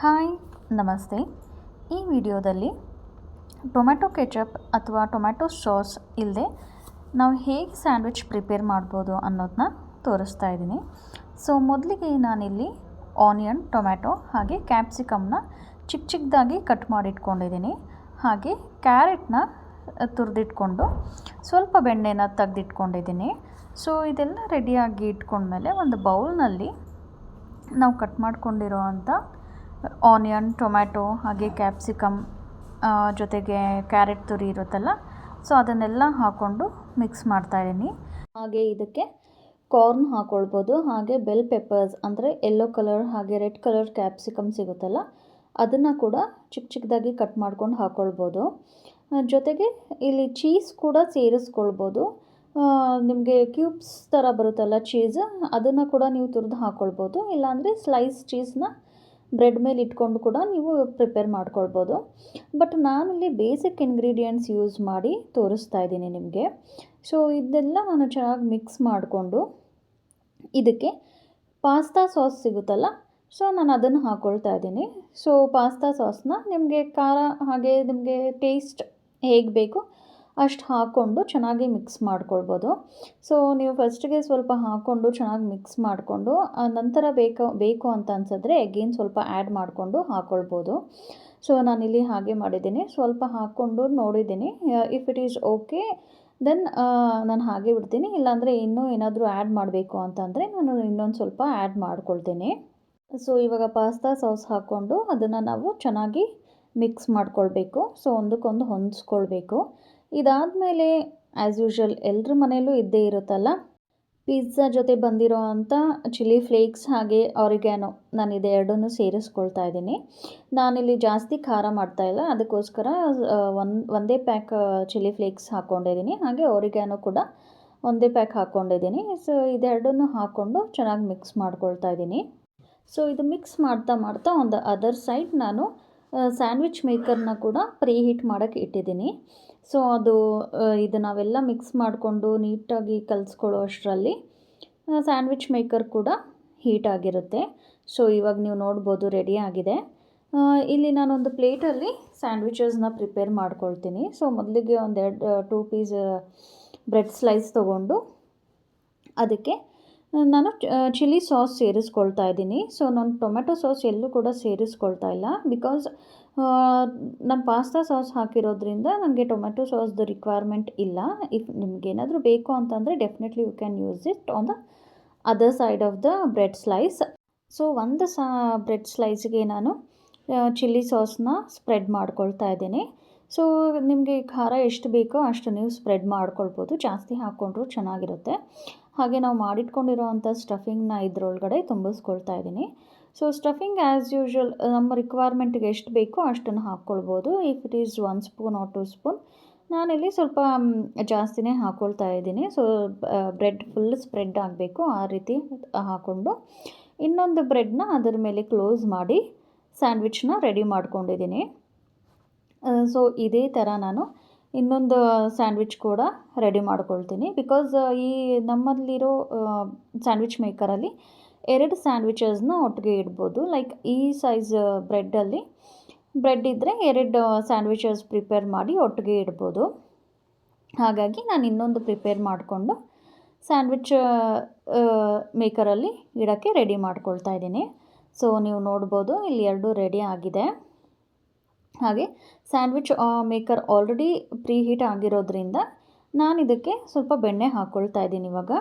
Hi, ನಮಸ್ತೆ. ಈ ವಿಡಿಯೋದಲ್ಲಿ ಟೊಮ್ಯಾಟೊ ಕೆಚಪ್ ಅಥವಾ ಟೊಮ್ಯಾಟೊ ಸಾಸ್ ಇಲ್ಲದೆ ನಾವು ಹೇಗೆ ಸ್ಯಾಂಡ್ವಿಚ್ ಪ್ರಿಪೇರ್ ಮಾಡ್ಬೋದು ಅನ್ನೋದನ್ನ ತೋರಿಸ್ತಾ ಇದ್ದೀನಿ. ಸೊ, ಮೊದಲಿಗೆ ನಾನಿಲ್ಲಿ ಆನಿಯನ್, ಟೊಮ್ಯಾಟೊ ಹಾಗೆ ಕ್ಯಾಪ್ಸಿಕಮ್ನ ಚಿಕ್ಕ ಚಿಕ್ಕದಾಗಿ ಕಟ್ ಮಾಡಿಟ್ಕೊಂಡಿದ್ದೀನಿ. ಹಾಗೆ ಕ್ಯಾರೆಟ್ನ ತುರಿದಿಟ್ಕೊಂಡು ಸ್ವಲ್ಪ ಬೆಣ್ಣೆನ ತೆಗೆದಿಟ್ಕೊಂಡಿದ್ದೀನಿ. ಸೊ, ಇದೆಲ್ಲ ರೆಡಿಯಾಗಿ ಇಟ್ಕೊಂಡ್ಮೇಲೆ ಒಂದು ಬೌಲ್ನಲ್ಲಿ ನಾವು ಕಟ್ ಮಾಡ್ಕೊಂಡಿರೋ ಅಂಥ ಆನಿಯನ್ ಟೊಮ್ಯಾಟೊ ಹಾಗೆ ಕ್ಯಾಪ್ಸಿಕಮ್ ಜೊತೆಗೆ ಕ್ಯಾರೆಟ್ ತುರಿ ಇರುತ್ತಲ್ಲ ಸೊ ಅದನ್ನೆಲ್ಲ ಹಾಕ್ಕೊಂಡು ಮಿಕ್ಸ್ ಮಾಡ್ತಾಯಿದ್ದೀನಿ ಹಾಗೆ ಇದಕ್ಕೆ ಕಾರ್ನ್ ಹಾಕ್ಕೊಳ್ಬೋದು ಹಾಗೆ ಬೆಲ್ ಪೆಪ್ಪರ್ಸ್ ಅಂದರೆ ಯೆಲ್ಲೋ ಕಲರ್ ಹಾಗೆ ರೆಡ್ ಕಲರ್ ಕ್ಯಾಪ್ಸಿಕಮ್ ಸಿಗುತ್ತಲ್ಲ, ಅದನ್ನು ಕೂಡ ಚಿಕ್ಕ ಚಿಕ್ಕದಾಗಿ ಕಟ್ ಮಾಡ್ಕೊಂಡು ಹಾಕ್ಕೊಳ್ಬೋದು ಜೊತೆಗೆ ಇಲ್ಲಿ ಚೀಸ್ ಕೂಡ ಸೇರಿಸ್ಕೊಳ್ಬೋದು. ನಿಮಗೆ ಕ್ಯೂಬ್ಸ್ ಥರ ಬರುತ್ತಲ್ಲ ಚೀಸ್ ಅದನ್ನು ಕೂಡ ನೀವು ತುರಿದು ಹಾಕ್ಕೊಳ್ಬೋದು ಇಲ್ಲಾಂದರೆ ಸ್ಲೈಸ್ ಚೀಸ್ನ ಬ್ರೆಡ್ ಮೇಲೆ ಇಟ್ಕೊಂಡು ಕೂಡ ನೀವು ಪ್ರಿಪೇರ್ ಮಾಡ್ಕೊಳ್ಬೋದು. ಬಟ್ ನಾನಿಲ್ಲಿ ಬೇಸಿಕ್ ಇಂಗ್ರೀಡಿಯೆಂಟ್ಸ್ ಯೂಸ್ ಮಾಡಿ ತೋರಿಸ್ತಾ ಇದ್ದೀನಿ ನಿಮಗೆ. ಸೊ, ಇದೆಲ್ಲ ನಾನು ಚೆನ್ನಾಗಿ ಮಿಕ್ಸ್ ಮಾಡಿಕೊಂಡು ಇದಕ್ಕೆ ಪಾಸ್ತಾ ಸಾಸ್ ಸಿಗುತ್ತಲ್ಲ, ಸೊ ನಾನು ಅದನ್ನು ಹಾಕ್ಕೊಳ್ತಾ ಇದ್ದೀನಿ. ಸೊ, ಪಾಸ್ತಾ ಸಾಸ್ನ ನಿಮಗೆ ಖಾರ ಹಾಗೆ ನಿಮಗೆ ಟೇಸ್ಟ್ ಹೇಗೆ ಬೇಕು ಅಷ್ಟು ಹಾಕ್ಕೊಂಡು ಚೆನ್ನಾಗಿ ಮಿಕ್ಸ್ ಮಾಡ್ಕೊಳ್ಬೋದು. ಸೊ ನೀವು ಫಸ್ಟಿಗೆ ಸ್ವಲ್ಪ ಹಾಕ್ಕೊಂಡು ಚೆನ್ನಾಗಿ ಮಿಕ್ಸ್ ಮಾಡಿಕೊಂಡು ನಂತರ ಬೇಕು ಬೇಕು ಅಂತ ಅನ್ಸಿದ್ರೆ ಎಗೇನ್ ಸ್ವಲ್ಪ ಆ್ಯಡ್ ಮಾಡಿಕೊಂಡು ಹಾಕ್ಕೊಳ್ಬೋದು ಸೊ ನಾನಿಲ್ಲಿ ಹಾಗೆ ಮಾಡಿದ್ದೀನಿ. ಸ್ವಲ್ಪ ಹಾಕ್ಕೊಂಡು ನೋಡಿದ್ದೀನಿ. If it is okay then ನಾನು ಹಾಗೆ ಬಿಡ್ತೀನಿ. ಇಲ್ಲಾಂದರೆ ಇನ್ನೂ ಏನಾದರೂ ಆ್ಯಡ್ ಮಾಡಬೇಕು ಅಂತಂದರೆ ನಾನು ಇನ್ನೊಂದು ಸ್ವಲ್ಪ ಆ್ಯಡ್ ಮಾಡ್ಕೊಳ್ತೀನಿ. ಸೊ ಇವಾಗ ಪಾಸ್ತಾ ಸಾಸ್ ಹಾಕ್ಕೊಂಡು ಅದನ್ನು ನಾವು ಚೆನ್ನಾಗಿ ಮಿಕ್ಸ್ ಮಾಡ್ಕೊಳ್ಬೇಕು. ಸೊ ಒಂದಕ್ಕೊಂದು ಹೊಂದಿಸ್ಕೊಳ್ಬೇಕು. ಇದಾದಮೇಲೆ ಆ್ಯಸ್ ಯೂಶ್ವಲ್ ಎಲ್ಲರ ಮನೆಯಲ್ಲೂ ಇದ್ದೇ ಇರುತ್ತಲ್ಲ? ಪಿಜ್ಜಾ ಜೊತೆ ಬಂದಿರೋ ಅಂಥ ಚಿಲ್ಲಿ ಫ್ಲೇಕ್ಸ್ ಹಾಗೆ ಆರಿಗ್ಯಾನೋ ನಾನು ಇದೆರಡನ್ನೂ ಸೇರಿಸ್ಕೊಳ್ತಾ ಇದ್ದೀನಿ. ನಾನಿಲ್ಲಿ ಜಾಸ್ತಿ ಖಾರ ಮಾಡ್ತಾಯಿಲ್ಲ ಅದಕ್ಕೋಸ್ಕರ ಒಂದು, ಒಂದೇ ಪ್ಯಾಕ್ ಚಿಲ್ಲಿ ಫ್ಲೇಕ್ಸ್ ಹಾಕ್ಕೊಂಡಿದ್ದೀನಿ ಹಾಗೆ ಆರಿಗ್ಯಾನೋ ಕೂಡ ಒಂದೇ ಪ್ಯಾಕ್ ಹಾಕ್ಕೊಂಡಿದ್ದೀನಿ ಸೊ ಇದೆರಡನ್ನು ಹಾಕ್ಕೊಂಡು ಚೆನ್ನಾಗಿ ಮಿಕ್ಸ್ ಮಾಡ್ಕೊಳ್ತಾ ಇದ್ದೀನಿ. ಸೊ ಇದು ಮಿಕ್ಸ್ ಮಾಡ್ತಾ ಮಾಡ್ತಾ ಒಂದು ಅದರ್ ಸೈಡ್ ನಾನು ಸ್ಯಾಂಡ್ವಿಚ್ ಮೇಕರ್ನ ಕೂಡ ಪ್ರೀ ಹೀಟ್ ಮಾಡೋಕ್ಕೆ ಇಟ್ಟಿದ್ದೀನಿ. ಸೊ ಅದು ಇದು ನಾವೆಲ್ಲ ಮಿಕ್ಸ್ ಮಾಡಿಕೊಂಡು ನೀಟಾಗಿ ಕಲಿಸ್ಕೊಳ್ಳೋ ಅಷ್ಟರಲ್ಲಿ ಸ್ಯಾಂಡ್ವಿಚ್ ಮೇಕರ್ ಕೂಡ ಹೀಟ್ ಆಗಿರುತ್ತೆ. ಸೊ ಇವಾಗ ನೀವು ನೋಡ್ಬೋದು ರೆಡಿ ಆಗಿದೆ. ಇಲ್ಲಿ ನಾನೊಂದು ಪ್ಲೇಟಲ್ಲಿ ಸ್ಯಾಂಡ್ವಿಚಸ್ನ ಪ್ರಿಪೇರ್ ಮಾಡ್ಕೊಳ್ತೀನಿ. ಸೊ ಮೊದಲಿಗೆ ಒಂದೆರಡು ಟೂ ಪೀಸ್ ಬ್ರೆಡ್ ಸ್ಲೈಸ್ ತೊಗೊಂಡು ಅದಕ್ಕೆ ನಾನು ಚಿಲ್ಲಿ ಸಾಸ್ ಸೇರಿಸ್ಕೊಳ್ತಾ ಇದ್ದೀನಿ. ಸೊ ನಾನು ಟೊಮೆಟೊ ಸಾಸ್ ಎಲ್ಲೂ ಕೂಡ ಸೇರಿಸ್ಕೊಳ್ತಾ ಇಲ್ಲ. ಬಿಕಾಸ್ ನಾನು ಪಾಸ್ತಾ ಸಾಸ್ ಹಾಕಿರೋದ್ರಿಂದ ನನಗೆ ಟೊಮೆಟೊ ಸಾಸ್ದು ರಿಕ್ವೈರ್ಮೆಂಟ್ ಇಲ್ಲ. ಇಫ್ ನಿಮಗೇನಾದರೂ ಬೇಕು ಅಂತಂದರೆ definitely you can use it on the other side of the bread slice so ಒಂದು ಸಾ ಬ್ರೆಡ್ ಸ್ಲೈಸ್ಗೆ ನಾನು ಚಿಲ್ಲಿ ಸಾಸ್ನ ಸ್ಪ್ರೆಡ್ ಮಾಡ್ಕೊಳ್ತಾ ಇದ್ದೀನಿ. ಸೊ ನಿಮಗೆ ಖಾರ ಎಷ್ಟು ಬೇಕೋ ಅಷ್ಟು ನೀವು ಸ್ಪ್ರೆಡ್ ಮಾಡ್ಕೊಳ್ಬೋದು. ಜಾಸ್ತಿ ಹಾಕ್ಕೊಂಡ್ರೂ ಚೆನ್ನಾಗಿರುತ್ತೆ. ಹಾಗೆ ನಾವು ಮಾಡಿಟ್ಕೊಂಡಿರೋವಂಥ ಸ್ಟಫಿಂಗ್ನ ಇದರೊಳಗಡೆ ತುಂಬಿಸ್ಕೊಳ್ತಾ ಇದ್ದೀನಿ. ಸೊ ಸ್ಟಫಿಂಗ್ ಆ್ಯಸ್ ಯೂಶ್ವಲ್ ನಮ್ಮ ರಿಕ್ವೈರ್ಮೆಂಟ್ಗೆ ಎಷ್ಟು ಬೇಕೋ ಅಷ್ಟನ್ನು ಹಾಕ್ಕೊಳ್ಬೋದು. If it is one spoon or two spoon ನಾನಿಲ್ಲಿ ಸ್ವಲ್ಪ ಜಾಸ್ತಿನೇ ಹಾಕ್ಕೊಳ್ತಾ ಇದ್ದೀನಿ. ಸೊ ಬ್ರೆಡ್ ಫುಲ್ ಸ್ಪ್ರೆಡ್ ಆಗಬೇಕು. ಆ ರೀತಿ ಹಾಕ್ಕೊಂಡು ಇನ್ನೊಂದು ಬ್ರೆಡ್ನ ಅದರ ಮೇಲೆ ಕ್ಲೋಸ್ ಮಾಡಿ ಸ್ಯಾಂಡ್ವಿಚ್ನ ರೆಡಿ ಮಾಡ್ಕೊಂಡಿದ್ದೀನಿ. ಸೊ ಇದೇ ಥರ ನಾನು ಇನ್ನೊಂದು ಸ್ಯಾಂಡ್ವಿಚ್ ಕೂಡ ರೆಡಿ ಮಾಡ್ಕೊಳ್ತೀನಿ. ಬಿಕಾಸ್ ಈ ನಮ್ಮಲ್ಲಿರೋ ಸ್ಯಾಂಡ್ವಿಚ್ ಮೇಕರಲ್ಲಿ ಎರಡು ಸ್ಯಾಂಡ್ವಿಚಸ್ನ ಒಟ್ಟಿಗೆ ಇಡ್ಬೋದು. ಲೈಕ್ ಈ ಸೈಜ್ ಬ್ರೆಡ್ಡಲ್ಲಿ ಬ್ರೆಡ್ ಇದ್ದರೆ ಎರಡು ಸ್ಯಾಂಡ್ವಿಚಸ್ ಪ್ರಿಪೇರ್ ಮಾಡಿ ಒಟ್ಟಿಗೆ ಇಡ್ಬೋದು. ಹಾಗಾಗಿ ನಾನು ಇನ್ನೊಂದು ಪ್ರಿಪೇರ್ ಮಾಡಿಕೊಂಡು ಸ್ಯಾಂಡ್ವಿಚ್ ಮೇಕರಲ್ಲಿ ಇಡೋಕ್ಕೆ ರೆಡಿ ಮಾಡ್ಕೊಳ್ತಾ ಇದ್ದೀನಿ. ಸೊ ನೀವು ನೋಡ್ಬೋದು, ಇಲ್ಲಿ ಎರಡು ರೆಡಿ ಆಗಿದೆ. ಹಾಗೆ sandwich maker already preheat ಆಗಿರೋದ್ರಿಂದ ನಾನು ಇದಕ್ಕೆ ಸ್ವಲ್ಪ ಬೆಣ್ಣೆ ಹಾಕ್ಕೊಳ್ತಾ ಇದ್ದೀನಿ ಇವಾಗ.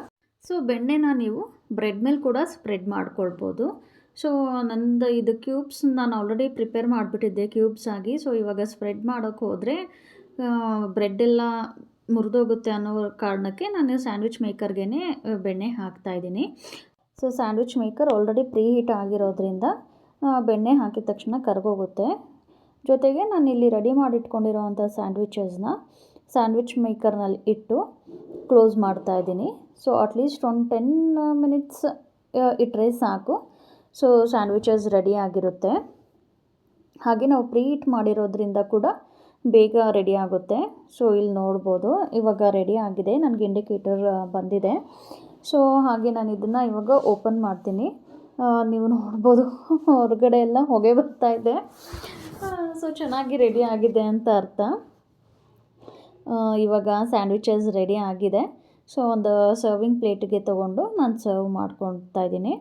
ಸೊ ಬೆಣ್ಣೆನ ನೀವು ಬ್ರೆಡ್ ಮೇಲೆ ಕೂಡ ಸ್ಪ್ರೆಡ್ ಮಾಡ್ಕೊಳ್ಬೋದು. ಸೊ ನಂದು ಇದು ಕ್ಯೂಬ್ಸ್ ನಾನು ಆಲ್ರೆಡಿ ಪ್ರಿಪೇರ್ ಮಾಡಿಬಿಟ್ಟಿದ್ದೆ ಕ್ಯೂಬ್ಸ್ ಆಗಿ. ಸೊ ಇವಾಗ ಸ್ಪ್ರೆಡ್ ಮಾಡೋಕ್ಕೆ ಹೋದರೆ ಬ್ರೆಡ್ಡೆಲ್ಲ ಮುರಿದೋಗುತ್ತೆ ಅನ್ನೋ ಕಾರಣಕ್ಕೆ ನಾನು ಸ್ಯಾಂಡ್ವಿಚ್ ಮೇಕರ್ಗೆ ಬೆಣ್ಣೆ ಹಾಕ್ತಾಯಿದ್ದೀನಿ so sandwich maker already preheat ಆಗಿರೋದ್ರಿಂದ ಬೆಣ್ಣೆ ಹಾಕಿದ ತಕ್ಷಣ ಕರ್ಗೋಗುತ್ತೆ. ಜೊತೆಗೆ ನಾನು ಇಲ್ಲಿ ರೆಡಿ ಮಾಡಿಟ್ಕೊಂಡಿರೋವಂಥ ಸ್ಯಾಂಡ್ವಿಚಸ್ನ ಸ್ಯಾಂಡ್ವಿಚ್ ಮೇಕರ್ನಲ್ಲಿ ಇಟ್ಟು ಕ್ಲೋಸ್ ಮಾಡ್ತಾ ಇದ್ದೀನಿ. ಸೊ ಅಟ್ಲೀಸ್ಟ್ ಒಂದು ಟೆನ್ ಮಿನಿಟ್ಸ್ ಇಟ್ಟರೆ ಸಾಕು. ಸೊ, ಸ್ಯಾಂಡ್ವಿಚಸ್ ರೆಡಿ ಆಗಿರುತ್ತೆ. ಹಾಗೆ ನಾವು ಪ್ರೀ ಹೀಟ್ ಮಾಡಿರೋದ್ರಿಂದ ಕೂಡ ಬೇಗ ರೆಡಿ ಆಗುತ್ತೆ. ಸೊ, ಇಲ್ಲಿ ನೋಡ್ಬೋದು, ಇವಾಗ ರೆಡಿ ಆಗಿದೆ. ನನಗೆ ಇಂಡಿಕೇಟರ್ ಬಂದಿದೆ. ಸೊ, ಹಾಗೆ ನಾನು ಇದನ್ನು ಇವಾಗ ಓಪನ್ ಮಾಡ್ತೀನಿ. ನೀವು ನೋಡ್ಬೋದು, ಹೊರಗಡೆ ಎಲ್ಲ ಹೊಗೆ ಬರ್ತಾ ಇದೆ. ಸೊ ಚೆನ್ನಾಗಿ ರೆಡಿ ಆಗಿದೆ ಅಂತ ಅರ್ಥ. ಇವಾಗ ಸ್ಯಾಂಡ್ವಿಚಸ್ ರೆಡಿ ಆಗಿದೆ. ಸೊ ಒಂದು ಸರ್ವಿಂಗ್ ಪ್ಲೇಟಿಗೆ ತೊಗೊಂಡು ನಾನು ಸರ್ವ್ ಮಾಡ್ಕೊಳ್ತಾ ಇದ್ದೀನಿ.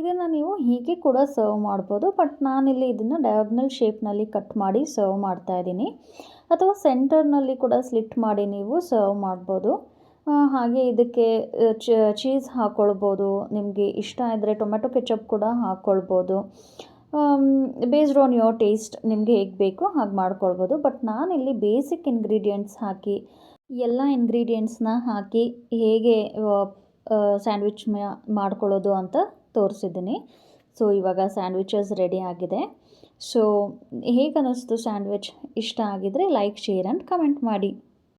ಇದನ್ನು ನೀವು ಹೀಗೆ ಕೂಡ ಸರ್ವ್ ಮಾಡ್ಬೋದು ಬಟ್ ನಾನಿಲ್ಲಿ ಇದನ್ನು ಡಯಾಗ್ನಲ್ ಶೇಪ್ನಲ್ಲಿ ಕಟ್ ಮಾಡಿ ಸರ್ವ್ ಮಾಡ್ತಾ ಇದ್ದೀನಿ. ಅಥವಾ ಸೆಂಟರ್ನಲ್ಲಿ ಕೂಡ ಸ್ಲಿಟ್ ಮಾಡಿ ನೀವು ಸರ್ವ್ ಮಾಡ್ಬೋದು. ಹಾಗೆ ಇದಕ್ಕೆ ಚೀಸ್ ಹಾಕ್ಕೊಳ್ಬೋದು ನಿಮಗೆ ಇಷ್ಟ ಇದ್ದರೆ ಟೊಮೆಟೊ ಕೆಚಪ್ ಕೂಡ ಹಾಕ್ಕೊಳ್ಬೋದು ಬೇಸ್ಡ್ ಆನ್ ಯೋರ್ ಟೇಸ್ಟ್ ನಿಮಗೆ ಹೇಗೆ ಬೇಕೋ ಹಾಗೆ ಮಾಡ್ಕೊಳ್ಬೋದು. ಬಟ್ ನಾನಿಲ್ಲಿ ಬೇಸಿಕ್ ಇಂಗ್ರೀಡಿಯೆಂಟ್ಸ್ ಹಾಕಿ, ಎಲ್ಲ ಇಂಗ್ರೀಡಿಯೆಂಟ್ಸ್ನ ಹಾಕಿ ಹೇಗೆ ಸ್ಯಾಂಡ್ವಿಚ್ ಮಾಡ್ಕೊಳ್ಳೋದು ಅಂತ ತೋರಿಸಿದ್ದೀನಿ. ಸೊ ಇವಾಗ ಸ್ಯಾಂಡ್ವಿಚಸ್ ರೆಡಿ ಆಗಿದೆ. ಸೊ ಹೇಗೆ ಅನ್ನಿಸ್ತು ಸ್ಯಾಂಡ್ವಿಚ್ ಇಷ್ಟ ಆಗಿದರೆ ಲೈಕ್ ಶೇರ್ ಆ್ಯಂಡ್ ಕಮೆಂಟ್ ಮಾಡಿ.